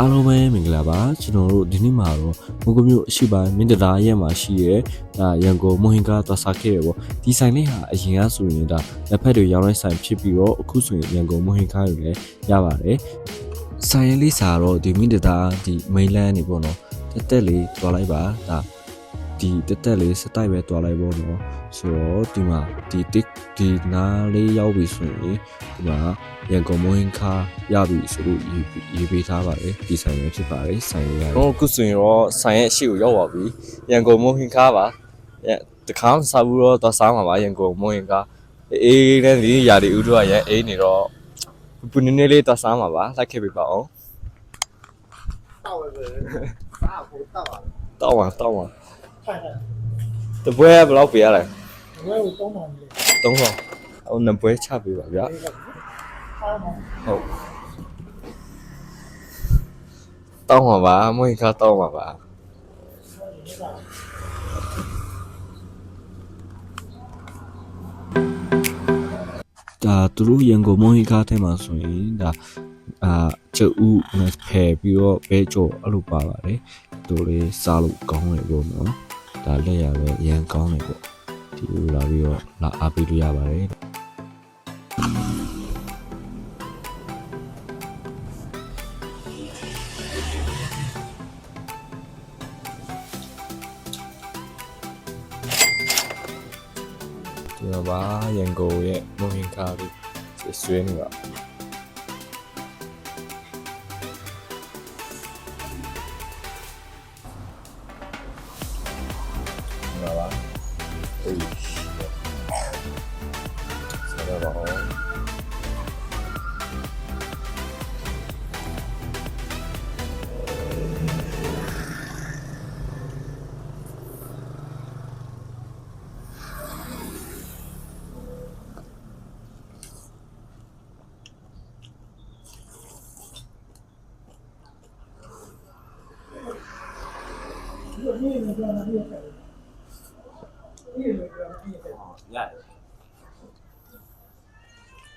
အားလုံးပဲမင်္ဂလာပါကျွန်တော်တို့ဒီနေ့မှာတော့မုကမျိုးအရှိပိုင်းမင်းတရာရက်မှာရှိရဲဒါရန်ကုန်မဟင်ကားသွားစားခဲ့ရပေါ့ဒီဆိုင်လေးဟာအရင်ကဆိုရင်ဒါလက်ဖက်တွေရောင်းတဲ့ဆိုင်ဖြစ်ပြီးတော့အခုဆိုရင်ရန်ကုန်မဟင်ကားတွေလည်းရပါတယ်ဆိုင်လေးစာတော့ဒီမင်းတရာဒီမိန်လန်းနေပေါ့နော်တက်တက်လေးတွားလိုက်ပါဒါ ဒီတက်တက်လေးစတိုက်ပဲတွားလိုက်ပေါ့နော်ဆိုတော့ဒီမှာဒီတစ်ဒီနားလေးရောက်ပြီဆိုရင်ဒီမှာရန်ကုန်မင်းခါရပြီဆိုလို့ရေးပေးထားပါတယ်ဒီဆိုင်ပဲဖြစ်ပါတယ်ဆိုင်ရဟောအခုဆိုရင်တော့ဆိုင်ရဲ့အရှိကိုရောက်ပါပြီရန်ကုန်မင်းခါပါတခါစားဘူးတော့သွားစားမှာပါရန်ကုန်မင်းခါအေးနဲ့ဒီຢာဒီဥတို့ကရန်အေးနေတော့ပူနည်းနည်းလေးသွားစားမှာပါလိုက်ခဲ့ပြပါအောင်တောက်ပါပဲစားဖို့တောက်ပါတောက်ပါတောက်ပါ ပတ်တာတပွဲကဘယ်လောက်ပေးရလဲဘယ်လိုသုံးပါမလဲ300ဟိုနပွဲချပေးပါဗျာအားမဟုတ်တောင်းပါပါမွေးကတောင်းပါပါဒါသူတို့ရန်ကုန်မွန်ဟီကားထဲမှာဆိုရင်ဒါအာချက်ဦးနဲ့ဖယ်ပြီးတော့ဘဲကြော်အဲ့လိုပါပါတယ်သူတို့လေးစားလို့ကောင်းတယ်ပေါ့နော် ဒါလက်ရပဲအရန်ကောင်းတယ်ပေါ့ဒီလိုလာပြီးတော့လာအားပေးလို့ရပါတယ်ဒီတော့ပါရန်ကုန်ရဲ့မွန်ဟင်ကားလေးဆွေးနေပါ လာပါအေးဆ က်တော့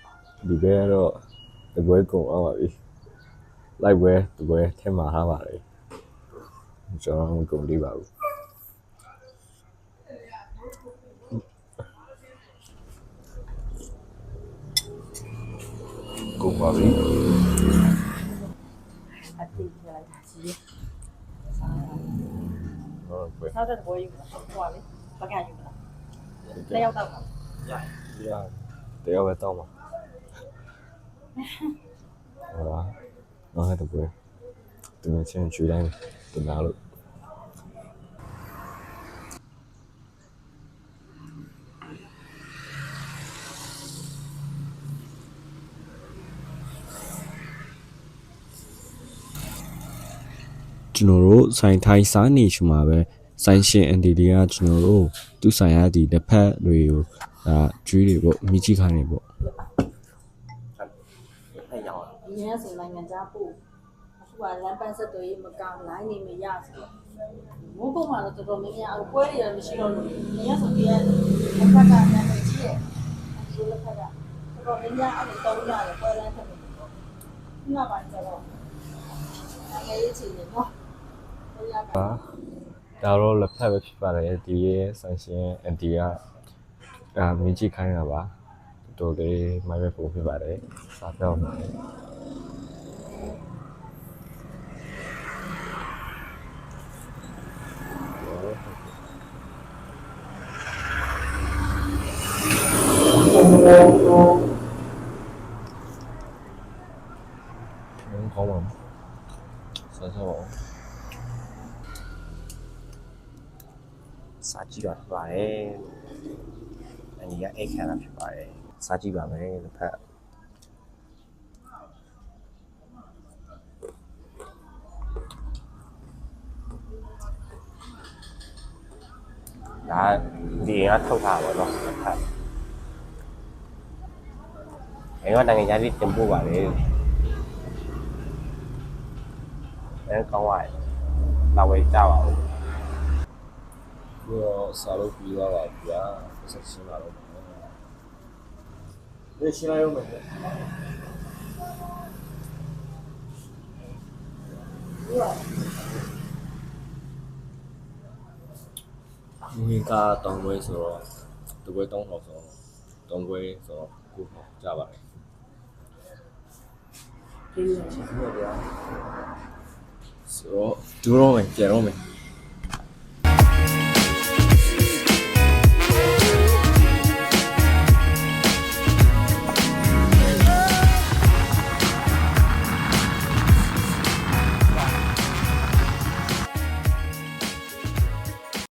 ပါဦးဒီဘဲကတော့တပွဲကုန်အောင်ပါပြီလိုက်ပွဲတပွဲထဲမှာထားပါလေကျွန်တော်မကုန်သေးပါဘူးကုန်ပါပြီအတိတ်ကလိုက်တာကြီးဟုတ်ပဲနောက်တဲ့ဘွေးယူလာဟိုလေပကံယူ လာတယောက်တော့ပါရတရားပဲတောင်းပါဟောလားနောက်ဟဲ့တပွဲသူမချင်းချွေတိုင်းတင်လာလို့ကျွန်တော်တို့ဆိုင်ထိုင်းစားနေချင်မှာပဲ ဆိုင်ရှင်အန်ဒီလီကကျွန်တော်တို့သူ့ဆိုင်ရဒီတစ်ဖက်တွေကိုဒါကျွေးတွေပေါ့မိချိခိုင်းတွေပေါ့ဒီနေ့ဆိုနိုင်ငံခြားပို့အခုကလမ်းပန်းဆက်တွေမကောင်းလိုင်းနေမရဆိုတော့မိုးကုတ်မှာတော့တော်တော်များများပွဲတွေလည်းမရှိတော့လို့ဒီနေ့ဆိုပြည့်အဖက်ကနာမည်ကြီးရဲ့ဒီလိုဖက်ကတော်တော်များများအဲ့လိုတောင်းရတယ်ပွဲလမ်းဆက်တွေခုနကပိုင်းကျတော့နိုင်ငံရေးချင်နေနော်ဘယ်ရပါပါ ဒါတော့လက်ဖက်ပဲဖြစ်ပါတယ်ဒီရဲ့ဆိုင်ရှင်အန်ဒီကအာမိချိခိုင်းတာပါတော်လေးမိုင်းပဲပုံဖြစ်ပါတယ်စားပြောင်းတယ်ကောင်းပါဆက်ဆက်ပါဦး စားကြည့်ပါဖြစ်ပါတယ်အညီကအိတ်ခံတာဖြစ်ပါတယ်စားကြည့်ပါမယ်တစ်ဖက်ဒါဒီကထုတ်တာပါတော့တစ်ဖက်အဲတော့နိုင်ငံခြားလေးတင်ပို့ပါလေအဲကောင်းပါရဲ့လာဝေးကြပါဦး ပြီးတော့စာလုပ်ပြီးသွားပါဗျာဆက်ရှင်းလာတော့ဒီရှင်းလိုက်အောင်မယ်မူဟင်ကာတောင်ပွဲဆိုတော့တပွဲ3000ဆိုတော့တောင်ပွဲဆိုတော့ကိုကြပါတယ်ဒီလိုဆိုတော့ဒူတော့မယ်ပြန်တော့မယ်